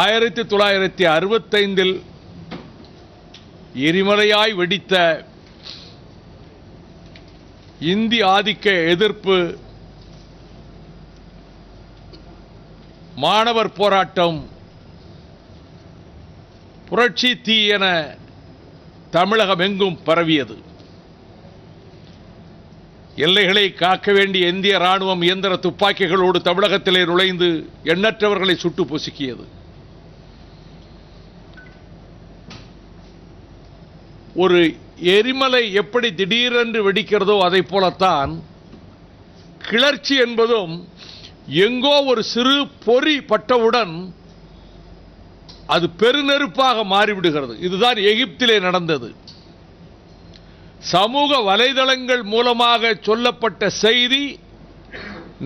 ஆயிரத்தி தொள்ளாயிரத்தி அறுபத்தைந்தில் எரிமலையாய் வெடித்த இந்தி ஆதிக்க எதிர்ப்பு மாணவர் போராட்டம் புரட்சி தீ என தமிழகம் எங்கும் பரவியது. எல்லைகளை காக்க வேண்டிய இந்திய ராணுவம் இயந்திர துப்பாக்கிகளோடு தமிழகத்திலே நுழைந்து எண்ணற்றவர்களை சுட்டு பொசுக்கியது ஒரு எரிமலை எப்படி திடீரென்று வெடிக்கிறதோ அதை போலத்தான் கிளர்ச்சி என்பதும் எங்கோ ஒரு சிறு பொறி பட்டவுடன் அது பெருநெருப்பாக மாறிவிடுகிறது. இதுதான் எகிப்திலே நடந்தது. சமூக வலைதளங்கள் மூலமாக சொல்லப்பட்ட செய்தி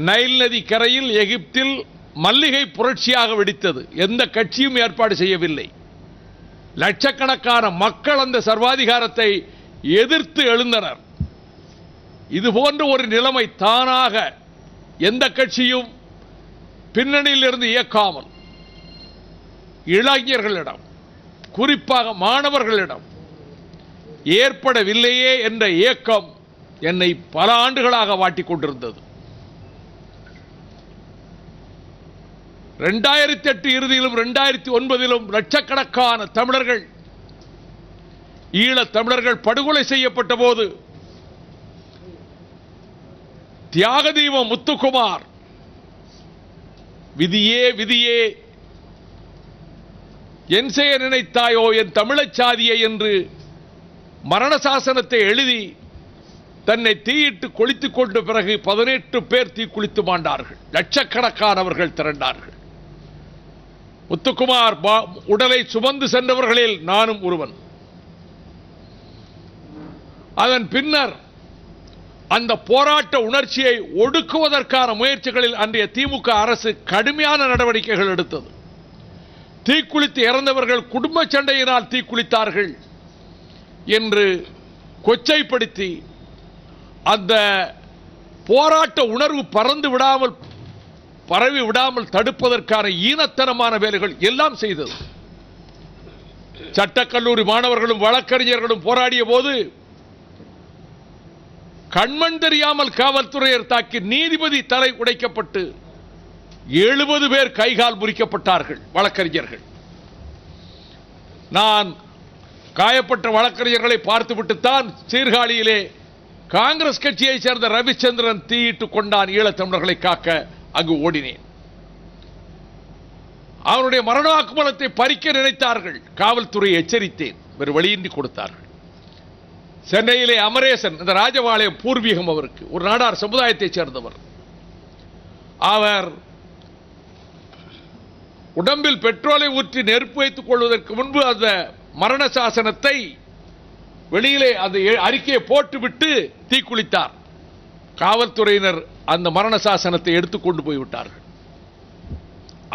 நைல் நதி கரையில் எகிப்தில் மல்லிகை புரட்சியாக வெடித்தது. எந்த கட்சியும் ஏற்பாடு செய்யவில்லை. லட்சக்கணக்கான மக்கள் அந்த சர்வாதிகாரத்தை எதிர்த்து எழுந்தனர். இது போன்ற ஒரு நிலைமை தானாக எந்த கட்சியும் பின்னணியில் இருந்து இயக்காமல் இளைஞர்களிடம் குறிப்பாக மாணவர்களிடம் ஏற்படவில்லையே என்ற இயக்கம் என்னை பல ஆண்டுகளாக வாட்டிக் கொண்டிருந்தது. ரெண்டாயிரத்தி எட்டு இறுதியிலும் ரெண்டாயிரத்தி ஒன்பதிலும் லட்சக்கணக்கான தமிழர்கள் ஈழத் தமிழர்கள் படுகொலை செய்யப்பட்ட போது தியாகதீபம் முத்துக்குமார் விதியே விதியே என் செய்ய நினைத்தாயோ என் தமிழச் சாதியை என்று மரண சாசனத்தை எழுதி தன்னை தீயிட்டு கொளித்துக் கொண்ட பிறகு பதினெட்டு பேர் தீக்குளித்து மாண்டார்கள். லட்சக்கணக்கானவர்கள் திரண்டார்கள். முத்துக்குமார் உடலை சுமந்து சென்றவர்களில் நானும் ஒருவன். அதன் பின்னர் அந்த போராட்ட உணர்ச்சியை ஒடுக்குவதற்கான முயற்சிகளில் அன்றைய திமுக அரசு கடுமையான நடவடிக்கைகள் எடுத்தது. தீக்குளித்து இறந்தவர்கள் குடும்ப சண்டையினால் தீக்குளித்தார்கள் என்று கொச்சைப்படுத்தி அந்த போராட்ட உணர்வு பறந்து விடாமல் பரவி விடாமல் தடுப்பதற்கான ஈனத்தனமான வேலைகள் எல்லாம் செய்தது. சட்டக்கல்லூரி மாணவர்களும் வழக்கறிஞர்களும் போராடிய போது கண்மண் தெரியாமல் காவல்துறையர் தாக்கி நீதிபதி தலை உடைக்கப்பட்டு எழுபது பேர் கைகால் முறிக்கப்பட்டார்கள் வழக்கறிஞர்கள். நான் காயப்பட்ட வழக்கறிஞர்களை பார்த்துவிட்டுத்தான் சீர்காழியிலே காங்கிரஸ் கட்சியைச் சேர்ந்த ரவிச்சந்திரன் தீயிட்டு கொண்டான் ஈழத்தமிழர்களை காக்க அங்கு ஓடினேன். அவருடைய மரணாக்குமணத்தை பறிக்க நினைத்தார்கள். காவல்துறை எச்சரித்தேன். வேறு வழியின்றி கொடுத்தார்கள். சென்னையிலே அமரேசன் இந்த ராஜபாளையம் பூர்வீகம் அவருக்கு ஒரு நாடார் சமுதாயத்தைச் சேர்ந்தவர். அவர் உடம்பில் பெட்ரோலை ஊற்றி நெருப்பு வைத்துக் கொள்வதற்கு முன்பு அந்த மரண சாசனத்தை வெளியிலே அந்த அறிக்கையை போட்டுவிட்டு தீக்குளித்தார். காவல்துறையினர் அந்த மரண சாசனத்தை எடுத்துக்கொண்டு போய்விட்டார்கள்.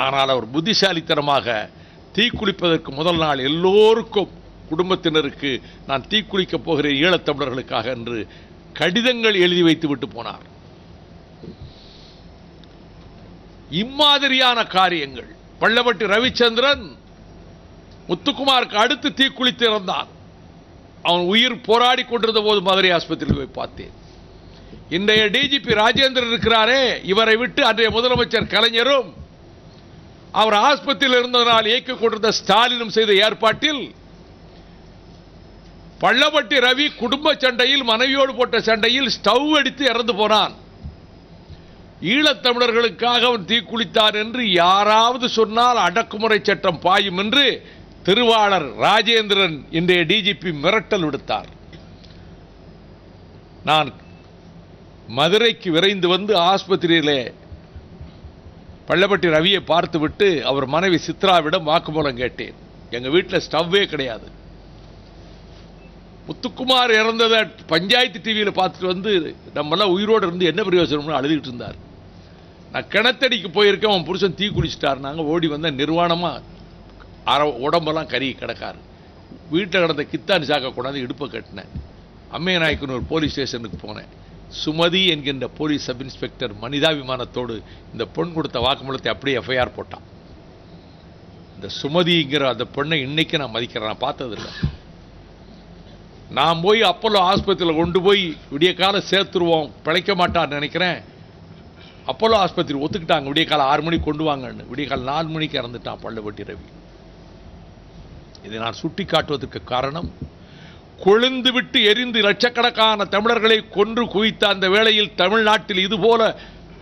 ஆனால் அவர் புத்திசாலித்தனமாக தீக்குளிப்பதற்கு முதல் நாள் எல்லோருக்கும் குடும்பத்தினருக்கு நான் தீக்குளிக்கப் போகிறேன் ஈழத்தமிழர்களுக்காக என்று கடிதங்கள் எழுதி வைத்து விட்டு போனார். இம்மாதிரியான காரியங்கள். பள்ளவட்டி ரவிச்சந்திரன் முத்துக்குமாருக்கு அடுத்து தீக்குளித்து இறந்தான். அவன் உயிர் போராடி கொண்டிருந்த போது மதுரை ஆஸ்பத்திரியில் போய் பார்த்தேன். இன்றைய டிஜிபி ராஜேந்திரன் இருக்கிறாரே. இவரை விட்டு அன்றைய முதலமைச்சர் கலைஞரும் அவர் ஆஸ்பத்திரியில் இருந்ததனால் இயக்கிக் கொண்டிருந்த ஸ்டாலினும் செய்த ஏற்பாட்டில் பள்ளப்பட்டி ரவி குடும்ப சண்டையில் மனைவியோடு போட்ட சண்டையில் ஸ்டவ் அடித்து இறந்து போனான். ஈழத்தமிழர்களுக்காக அவன் தீக்குளித்தான் என்று யாராவது சொன்னால் அடக்குமுறை சட்டம் பாயும் என்று திருவாளர் ராஜேந்திரன் இன்றைய டிஜிபி மிரட்டல் விடுத்தார். நான் மதுரைக்கு விரைந்து வந்து ஆஸ்பத்திரியிலே பள்ளப்பட்டி ரவியை பார்த்துவிட்டு அவர் மனைவி சித்ராவிடம் வாக்குமூலம் கேட்டேன். எங்கள் வீட்டில் ஸ்டவ்வே கிடையாது. முத்துக்குமார் இறந்ததை பஞ்சாயத்து டிவியில் பார்த்துட்டு வந்து நம்மளாம் உயிரோடு இருந்து என்ன பிரயோஜனம்னு அழுதுகிட்டு இருந்தார். நான் கிணத்தடிக்கு போயிருக்கேன் அவன் புருஷன் தீ குடிச்சிட்டார் நாங்கள் ஓடி வந்த நிர்வாணமாக அற உடம்பெல்லாம் கறி கிடக்காரு. வீட்டில் கிடந்த கித்தான் சாக்க கொண்டாந்து இடுப்பை கட்டினேன். அம்மையநாயக்கன் ஒரு போலீஸ் ஸ்டேஷனுக்கு போனேன். சுமதி என்கின்ற போலீஸ் சப் இன்ஸ்பெக்டர் மனிதாபிமானத்தோடு இந்த பொன் கொடுத்த வாக்குமூலத்தை அப்படியே எஃப்ஐஆர் போட்டான். இந்த சுமதிங்கிற அந்த பெண்ணை இன்னைக்கு நான் மதிக்கிறேன். நான் பார்த்ததில்லை நான் போய் அப்போலோ ஆஸ்பத்திரியில் கொண்டு போய் விடிய கால சேர்த்துருவோம். பிழைக்க மாட்டான்னு நினைக்கிறேன். அப்போலோ ஆஸ்பத்திரி ஒத்துக்கிட்டாங்க. விடிய காலம் ஆறு மணிக்கு கொண்டு வாங்கன்னு. விடிய காலம் நாலு மணிக்கு இறந்துட்டான் பள்ளப்பட்டி ரவி. இதை நான் சுட்டி காட்டுவதற்கு காரணம் கொழுந்து விட்டு எரிந்து லட்சக்கணக்கான தமிழர்களை கொன்று குவித்த அந்த வேளையில் தமிழ்நாட்டில் இதுபோல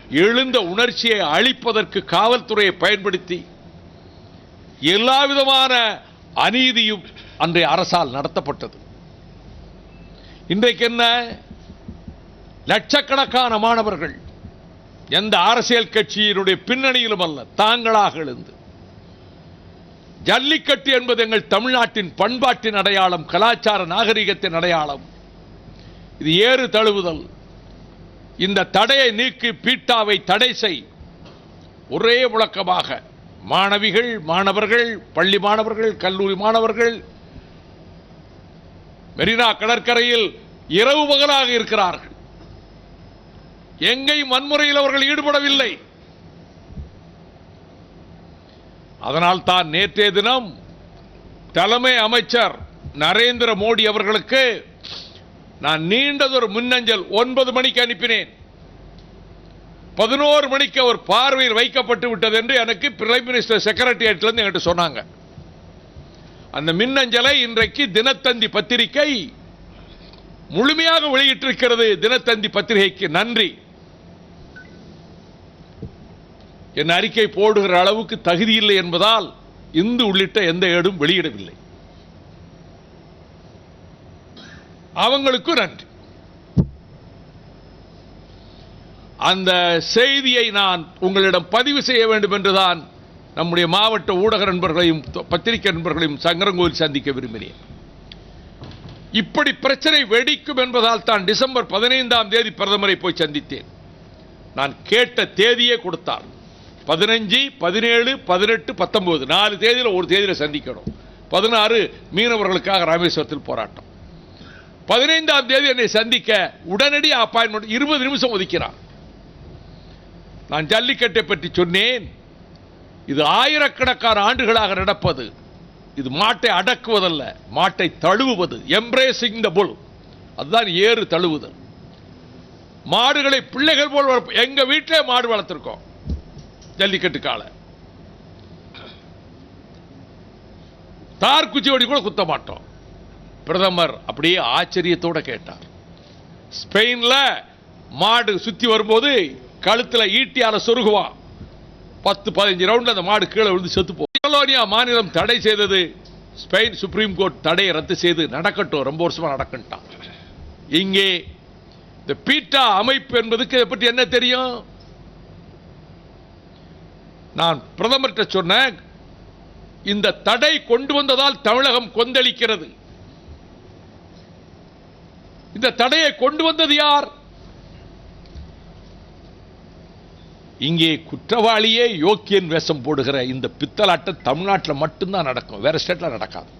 எழுந்த உணர்ச்சியை அழிப்பதற்கு காவல்துறையை பயன்படுத்தி எல்லா விதமான அநீதியும் அன்றைய அரசால் நடத்தப்பட்டது. இன்றைக்கு என்ன? லட்சக்கணக்கான மாணவர்கள் எந்த அரசியல் கட்சியினுடைய பின்னணியிலும் அல்ல தாங்களாக எழுந்து ஜல்லிக்கட்டு என்பது எங்கள் தமிழ்நாட்டின் பண்பாட்டின் அடையாளம் கலாச்சார நாகரிகத்தின் அடையாளம். இது ஏறு தழுவுதல். இந்த தடையை நீக்கி பீட்டாவை தடை செய். ஒரே முழக்கமாக மாணவிகள் மாணவர்கள் பள்ளி மாணவர்கள் கல்லூரி மாணவர்கள் மெரினா கடற்கரையில் இரவு பகலாக இருக்கிறார்கள். எங்கேயும் வன்முறையில் அவர்கள் ஈடுபடவில்லை. அதனால் தான் நேற்றைய தினம் தலைமை அமைச்சர் நரேந்திர மோடி அவர்களுக்கு நான் நீண்டதொரு மின்னஞ்சல் ஒன்பது மணிக்கு அனுப்பினேன். பதினோரு மணிக்கு அவர் பார்வையில் வைக்கப்பட்டு விட்டது என்று எனக்கு பிரைம் மினிஸ்டர் செக்ரட்டரியேட்லேருந்து என்கிட்ட சொன்னாங்க. அந்த மின்னஞ்சலை இன்றைக்கு தினத்தந்தி பத்திரிகை முழுமையாக வெளியிட்டிருக்கிறது. தினத்தந்தி பத்திரிகைக்கு நன்றி. என் அறிக்கை போடுகிற அளவுக்கு தகுதி இல்லை என்பதால் இந்து உள்ளிட்ட எந்த ஏடும் வெளியிடவில்லை. அவங்களுக்கும் நன்றி. அந்த செய்தியை நான் உங்களிடம் பதிவு செய்ய வேண்டும் என்றுதான் நம்முடைய மாவட்ட ஊடக நண்பர்களையும் பத்திரிகை நண்பர்களையும் சங்கரங்கோவில் சந்திக்க விரும்பினேன். இப்படி பிரச்சனை வெடிக்கும் என்பதால் தான் டிசம்பர் பதினைந்தாம் தேதி பிரதமரை போய் சந்தித்தேன். நான் கேட்ட தேதியே கொடுத்தார். பதினஞ்சு பதினேழு பதினெட்டு பத்தொன்பது. நாலு தேதியில் ஒரு தேதியில் சந்திக்கணும். பதினாறு மீனவர்களுக்காக ராமேஸ்வரத்தில் போராட்டம். பதினைந்தாம் தேதி என்னை சந்திக்க உடனடி அப்பாயின்மெண்ட் இருபது நிமிஷம் ஒதுக்கிறான் நான் ஜல்லிக்கட்டை பற்றி சொன்னேன். இது ஆயிரக்கணக்கான ஆண்டுகளாக நடப்பது. இது மாட்டை அடக்குவதல்ல மாட்டை தழுவுவது. எம்ப்ரேசிங் த புல் அதுதான் ஏறு தழுவுதல். மாடுகளை பிள்ளைகள் போல் எங்கள் எங்க வீட்டிலே மாடு வளர்த்துருக்கோம். ஜல்லிக்கட்டு காலை தார் குச்சியோடி கூட குத்த மாட்டோம். பிரதமர் அப்படியே ஆச்சரியத்தோட கேட்டார். ஸ்பெயின்ல மாடு சுத்தி வரும்போது கழுத்துல ஈட்டியால சொருகுவான். பத்து பதினஞ்சு ரவுண்ட் அந்த மாடு கீழே விழுந்து செத்து போலோனியா மாநிலம் தடை செய்தது. ஸ்பெயின் சுப்ரீம் கோர்ட் தடையை ரத்து செய்து நடக்கட்டும். ரொம்ப வருஷமா நடக்கட்டான் இங்கே இந்த பீட்டா அமைப்பு என்பதுக்கு இதை பற்றி என்ன தெரியும்? நான் பிரதமர்கிட்ட சொன்னேன் இந்த தடை கொண்டு வந்ததால் தமிழகம் கொந்தளிக்கிறது. இந்த தடையை கொண்டு வந்தது யார்? இங்கே குற்றவாளியே யோக்கியன் வேஷம் போடுகிற இந்த பித்தலாட்டம் தமிழ்நாட்டில் மட்டும்தான் நடக்கும் வேற ஸ்டேட்ல நடக்காது.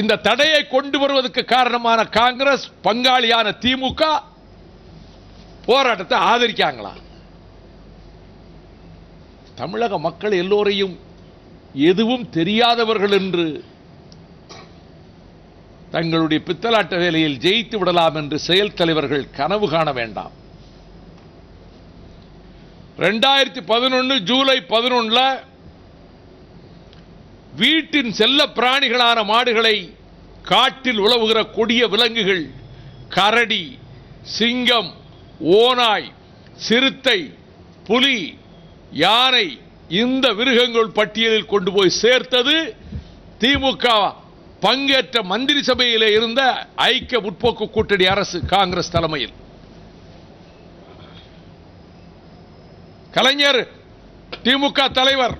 இந்த தடையை கொண்டு வருவதற்கு காரணமான காங்கிரஸ் பங்காளியான திமுக போராட்டத்தை ஆதரிக்காங்களா? தமிழக மக்கள் எல்லோரையும் எதுவும் தெரியாதவர்கள் என்று தங்களுடைய பித்தலாட்ட வேலையில் ஜெயித்து விடலாம் என்று செயல் தலைவர்கள் கனவு காண வேண்டாம். ரெண்டாயிரத்தி பதினொன்னு ஜூலை பதினொன்னுல வீட்டின் செல்ல பிராணிகளான மாடுகளை காட்டில் உழவுகிற கொடிய விலங்குகள் கரடி சிங்கம் ஓநாய் சிறுத்தை புலி யாரை இந்த மிருகங்கள் பட்டியலில் கொண்டு போய் சேர்த்தது? திமுக பங்கேற்ற மந்திரி சபையில் இருந்த ஐக்கிய முற்போக்கு கூட்டணி அரசு காங்கிரஸ் தலைமையில். கலைஞர் திமுக தலைவர்.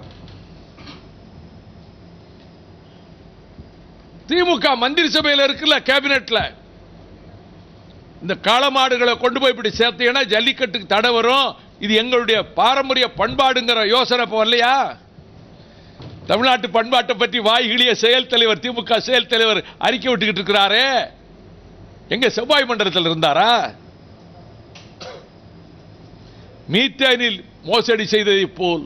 திமுக மந்திரி சபையில் இருக்குல்ல கேபினெட்ல. இந்த காளமாடுகளை கொண்டு போய் இப்படி சேர்த்தீங்கன்னா ஜல்லிக்கட்டுக்கு தடை வரும். இது எங்களுடைய பாரம்பரிய பண்பாடுங்கிற யோசனை இப்போ இல்லையா? தமிழ்நாட்டு பண்பாட்டை பற்றி வாய்கிழிய செயல் தலைவர் திமுக செயல் தலைவர் அறிக்கை விட்டுக்கிட்டு இருக்கிறாரே. எங்க செவ்வாய் மண்டலத்தில் இருந்தாரா? மீத்தேனில் மோசடி செய்ததை போல்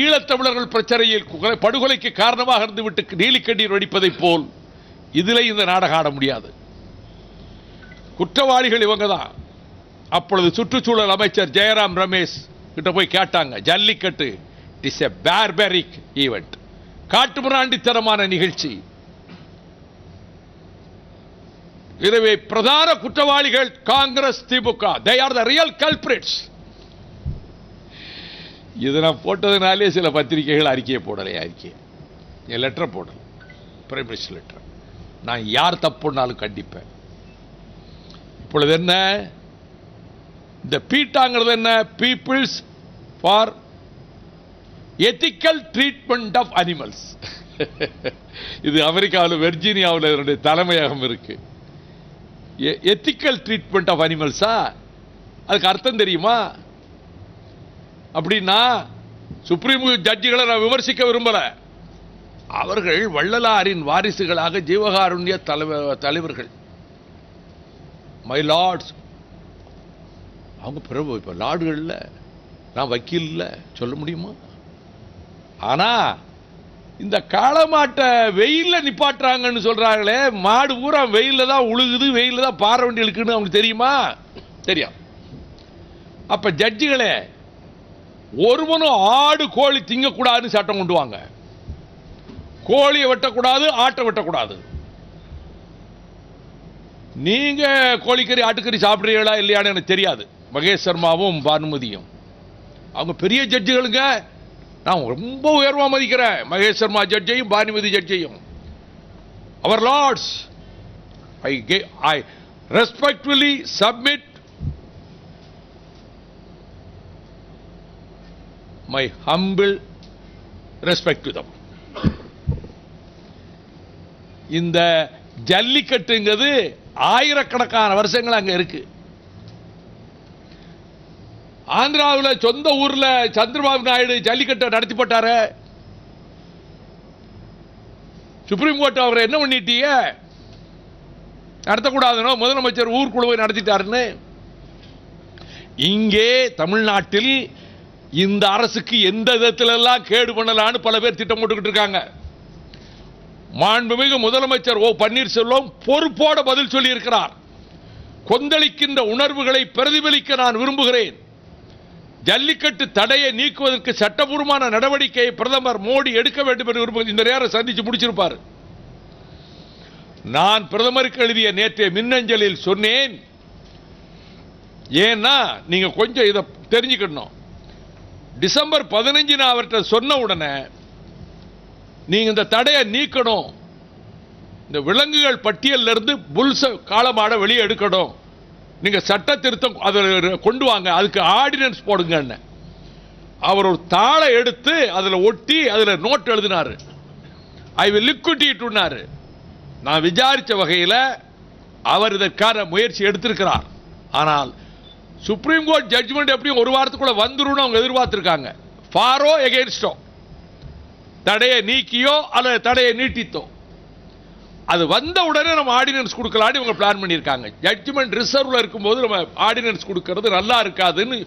ஈழத்தமிழர்கள் பிரச்சனையில் படுகொலைக்கு காரணமாக இருந்துவிட்டு நீலிக்கண்ணீர் வடிப்பதை போல் இதில் இந்த நாடகம் ஆட முடியாது. குற்றவாளிகள் இவங்க தான் அப்பொழுது சுற்றுச்சூழல் அமைச்சர் ஜெயராம் ரமேஷ் கிட்ட போய் கேட்டாங்க jallikattu is a barbaric event காட்டுமிராண்டித்தனமான நிகழ்ச்சி. எனவே பிரதான குற்றவாளிகள் Congress DMK. They are the real culprits இது நான் போட்டதுனாலே சில பத்திரிகைகள் அறிக்கையை போடலை அறிக்கையை. என் லெட்டரை போடல. பிரைம் மினிஸ்டர் லெட்டர் நான் யார் தப்புனாலும் கண்டிப்பேன். இப்பொழுது என்ன? இந்த பீட்டாங்கிறது என்ன? Peoples for ethical treatment of animals இது அமெரிக்காவில் வெர்ஜீனியாவில் இதனுடைய தலைமையகம் இருக்கு. எத்திக்கல் ட்ரீட்மெண்ட் ஆஃப் அனிமல்ஸா அதுக்கு அர்த்தம் தெரியுமா? அப்படின்னா சுப்ரீம் ஜட்ஜிகளை நான் விமர்சிக்க விரும்பல. அவர்கள் வள்ளலாரின் வாரிசுகளாக ஜீவகாருண்ய தலைவ- தலைவர்கள். மை லார்ட்ஸ் அவங்க பிரபு இப்போ லார்டுகள்ல நான் வக்கீல் இல்லை சொல்ல முடியுமா? ஆனால் இந்த காளமாட்டை வெயில்ல நிப்பாட்டுறாங்கன்னு சொல்கிறாங்களே மாடு பூரா வெயில்ல தான் உழுகுது வெயிலில் தான் பாறை வண்டி இழுக்குன்னு அவங்களுக்கு தெரியுமா? தெரியும். அப்போ ஜட்ஜுகளே ஒருவனும் ஆடு கோழி திங்கக்கூடாதுன்னு சட்டம் கொண்டு வாங்க. கோழியை வெட்டக்கூடாது ஆட்டை வெட்டக்கூடாது. நீங்கள் கோழிக்கறி ஆட்டுக்கறி சாப்பிடுறீங்களா இல்லையான்னு எனக்கு தெரியாது. மகேஷ் சர்மாவும் பானுமதியும் அவங்க பெரிய ஜட்ஜுகளுங்க நான் ரொம்ப உயர்வாக மதிக்கிறேன். மகேஷ் சர்மா ஜட்ஜையும் பானுமதி ஜட்ஜையும் அவர் lords I K I respectfully submit my humble respect to them இந்த ஜல்லிக்கட்டுங்கிறது ஆயிரக்கணக்கான வருஷங்கள் அங்கே இருக்குது ஆந்திராவில் சொந்த ஊர்ல சந்திரபாபு நாயுடு ஜல்லிக்கட்டை நடத்தி போட்டாரு. சுப்ரீம் கோர்ட் அவரை என்ன பண்ணிட்டீங்க? நடத்தக்கூடாதுனோ முதலமைச்சர் ஊர்க்குழுவை நடத்திட்டாருன்னு. இங்கே தமிழ்நாட்டில் இந்த அரசுக்கு எந்த விதத்திலெல்லாம் கேடு பண்ணலான்னு பல பேர் திட்டம் போட்டுக்கிட்டு இருக்காங்க. மாண்புமிகு முதலமைச்சர் ஓ பன்னீர்செல்வம் பொறுப்போட பதில் சொல்லியிருக்கிறார். கொந்தளிக்கின்ற உணர்வுகளை பிரதிபலிக்க நான் விரும்புகிறேன். ஜல்லிக்கட்டு தடையை நீக்குவதற்கு சட்டபூர்வமான நடவடிக்கையை பிரதமர் மோடி எடுக்க வேண்டும் என்று இந்த நேரம் சந்திச்சு முடிச்சிருப்பார். நான் பிரதமருக்கு எழுதிய நேற்றைய மின்னஞ்சலில் சொன்னேன். ஏன்னா நீங்க கொஞ்சம் இதை தெரிஞ்சுக்கணும். டிசம்பர் பதினஞ்சு நான் அவர்கிட்ட சொன்ன உடனே நீங்க இந்த தடையை நீக்கணும். இந்த விலங்குகள் பட்டியலிருந்து இருந்து காலமாட வெளியே எடுக்கணும். நீங்க சட்ட திருத்தம் அதில் கொண்டு வாங்க அதுக்கு ஆர்டினன்ஸ் போடுங்க அவர் ஒரு தாளை எடுத்து அதில் ஒட்டி அதில் நோட் எழுதினாரு. ஐ வில் லிக்விடிட்டுனாரு நான் விசாரித்த வகையில் அவர் இதற்கான முயற்சி எடுத்திருக்கிறார். ஆனால் சுப்ரீம் கோர்ட் ஜட்ஜ்மெண்ட் எப்படியும் ஒரு வாரத்துக்குள்ள வந்துரும்னு அவங்க எதிர்பார்த்திருக்காங்க. ஃபாரோ எகெயின்ஸ்டோ தடையை நீக்கியோ அல்லது தடையை நீட்டித்தோ. அது வந்த உடனே நம்ம ஆர்டினன்ஸ் கொடுக்கலான்னு இவங்க பிளான் பண்ணியிருக்காங்க. ஜட்ஜ்மெண்ட் ரிசர்வ்ல இருக்கும்போது நம்ம ஆர்டினன்ஸ் கொடுக்கறது நல்லா இருக்காதுன்னு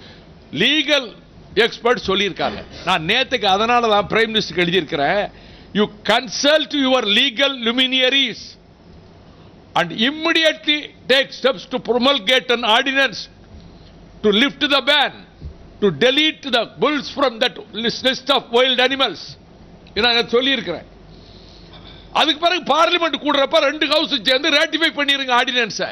லீகல் எக்ஸ்பர்ட் சொல்லியிருக்காங்க. நான் நேற்றுக்கு அதனால தான் பிரைம் மினிஸ்டருக்கு எழுதியிருக்கிறேன். You consult your legal luminaries and immediately take steps to promulgate an ordinance to lift the ban, to delete the bulls from that list of of animals animals. இதை நான் சொல்லியிருக்கிறேன். அதுக்கு பிறகு பார்லிமெண்ட் கூடுறப்ப ரெண்டு ஹவுஸ் சேர்ந்து ratify பண்ணிருங்க ஆர்டினன்ஸை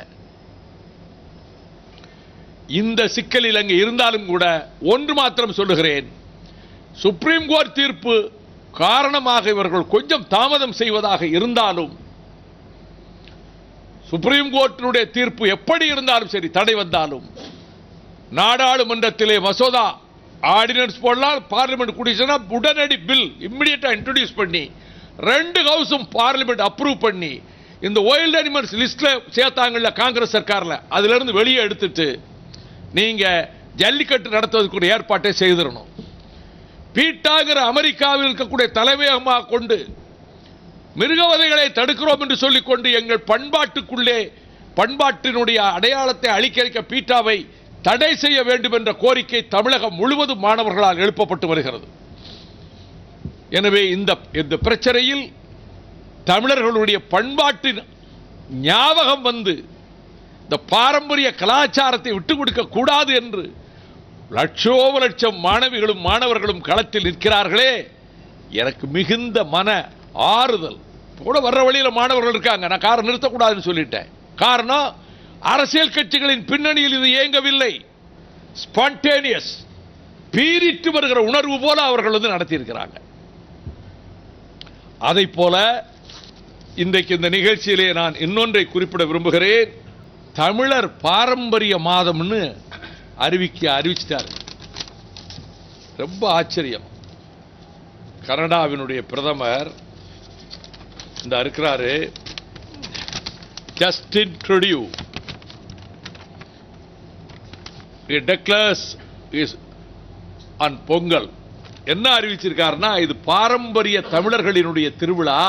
இந்த சிக்கலில் அங்கே இருந்தாலும் கூட ஒன்று மாத்திரம் சொல்லுகிறேன். சுப்ரீம் கோர்ட் தீர்ப்பு காரணமாக இவர்கள் கொஞ்சம் தாமதம் செய்வதாக இருந்தாலும் சுப்ரீம் கோர்ட்டினுடைய தீர்ப்பு எப்படி இருந்தாலும் சரி தடை வந்தாலும் நாடாளுமன்றத்திலே மசோதா ஆர்டினன்ஸ் போடலாம் பார்லிமெண்ட் கூடிச்சுன்னா உடனடி பில் இம்மிடியட்டா இன்ட்ரோடியூஸ் பண்ணி ரெண்டு ஹவுஸும் பார்லிமெண்ட் அப்ரூவ் பண்ணி இந்த வைல்ட் அனிமல்ஸ் லிஸ்ட்ல சேர்த்தாங்கல்ல காங்கிரஸ் சர்க்கார்ல அதுல இருந்து வெளியே எடுத்துட்டு நீங்க ஜல்லிக்கட்டு நடத்துவதற்கு ஏற்பாட்டை செய்திடணும். பீட்டாங்கிற அமெரிக்காவில் இருக்கக்கூடிய தலைமையகமாக கொண்டு மிருகவதைகளை தடுக்கிறோம் என்று சொல்லிக்கொண்டு எங்கள் பண்பாட்டுக்குள்ளே பண்பாட்டினுடைய அடையாளத்தை அழிக்கழிக்க பீட்டாவை தடை செய்ய வேண்டும் என்ற கோரிக்கை தமிழகம் முழுவதும் மாணவர்களால் எழுப்பப்பட்டு வருகிறது. எனவே இந்த இந்த பிரச்சனையில் தமிழர்களுடைய பண்பாட்டின் ஞாபகம் வந்து இந்த பாரம்பரிய கலாச்சாரத்தை விட்டுக் கொடுக்க கூடாது என்று லட்சோப லட்சம் மாணவிகளும் மாணவர்களும் களத்தில் நிற்கிறார்களே. எனக்கு மிகுந்த மன ஆறுதல். கூட வர்ற வழியில் மாணவர்கள் இருக்காங்க. நான் காரை நிறுத்தக்கூடாதுன்னு சொல்லிட்டேன். காரணம் அரசியல் கட்சிகளின் பின்னணியில் இது இயங்கவில்லை. ஸ்பான்டேனியஸ் பீரிட்டு வருகிற உணர்வு போல அவர்கள் வந்து நடத்தியிருக்கிறாங்க. அதை போல இன்றைக்கு இந்த நிகழ்ச்சியிலே நான் இன்னொன்றை குறிப்பிட விரும்புகிறேன். தமிழர் பாரம்பரிய மாதம்னு அறிவிக்க அறிவிச்சிட்டாரு. ரொம்ப ஆச்சரியம். கனடாவினுடைய பிரதமர் இந்த இருக்கிறாரு. Justin Trudeau declares is on Pongal என்ன அறிவிச்சிருக்காருன்னா இது பாரம்பரிய தமிழர்களினுடைய திருவிழா.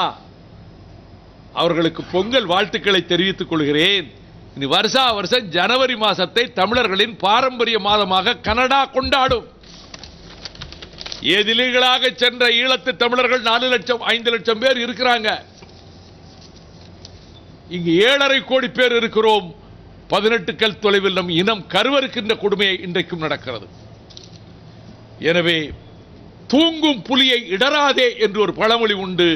அவர்களுக்கு பொங்கல் வாழ்த்துக்களை தெரிவித்துக் கொள்கிறேன். இனி வருஷா வருஷம் ஜனவரி மாசத்தை தமிழர்களின் பாரம்பரிய மாதமாக கனடா கொண்டாடும். எதிரிகளாக சென்ற ஈழத்து தமிழர்கள் நாலு லட்சம் ஐந்து லட்சம் பேர் இருக்கிறாங்க. இங்கு ஏழரை கோடி பேர் இருக்கிறோம். பதினெட்டு கல் தொலைவில் நம் இனம் கருவறுக்கின்ற கொடுமையை இன்றைக்கும் நடக்கிறது. எனவே தூங்கும் புலியை இடராதே என்று ஒரு பழமொழி உண்டு.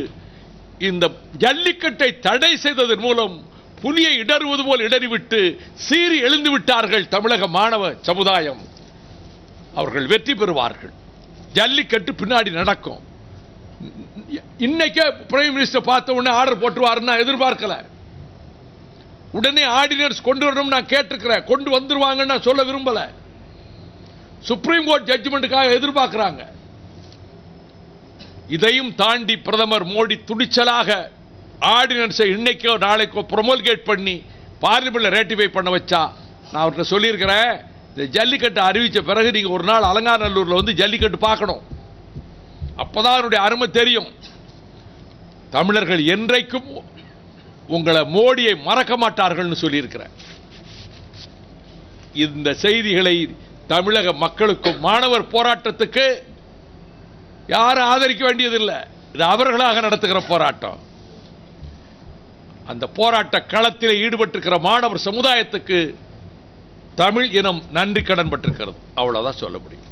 இந்த ஜல்லிக்கட்டை தடை செய்ததன் மூலம் புலியை இடறுவது போல் இடறிவிட்டு சீறி எழுந்து விட்டார்கள் தமிழக மாணவ சமுதாயம். அவர்கள் வெற்றி பெறுவார்கள். ஜல்லிக்கட்டு பின்னாடி நடக்கும். இன்னைக்கே பிரைம் மினிஸ்டர் பார்த்த உடனே ஆர்டர் போட்டுருவாருன்னு எதிர்பார்க்கல. உடனே ஆர்டினன்ஸ் கொண்டு வரணும் நான் கேட்டிருக்கிறேன். கொண்டு வந்துருவாங்கன்னு நான் சொல்ல விரும்பல. சுப்ரீம் கோர்ட் ஜட்ஜ்மெண்ட்டுக்காக எதிர்பார்க்கிறாங்க. இதையும் தாண்டி பிரதமர் மோடி துணிச்சலாக ஆர்டினன்ஸை இன்னைக்கோ நாளைக்கோ ப்ரொமோல்கேட் பண்ணி பார்லிமெண்ட்டில் ரேட்டிஃபை பண்ண வச்சா. நான் அவர்கிட்ட சொல்லியிருக்கிறேன் இந்த ஜல்லிக்கட்டு அறிவித்த பிறகு நீங்கள் ஒரு நாள் அலங்காநல்லூரில் வந்து ஜல்லிக்கட்டு பார்க்கணும். அப்போதான் அதனுடைய அருமை தெரியும். தமிழர்கள் என்றைக்கும் உங்களை மோடியை மறக்க மாட்டார்கள்னு சொல்லியிருக்கிறேன். இந்த செய்திகளை தமிழக மக்களுக்கும் மாணவர் போராட்டத்துக்கு யாரும் ஆதரிக்க வேண்டியதில்லை. இது அவர்களாக நடத்துகிற போராட்டம். அந்த போராட்ட களத்தில் ஈடுபட்டிருக்கிற மாணவர் சமுதாயத்துக்கு தமிழ் இனம் நன்றி கடன் பட்டிருக்கிறது அவ்வளவுதான் சொல்ல முடியும்.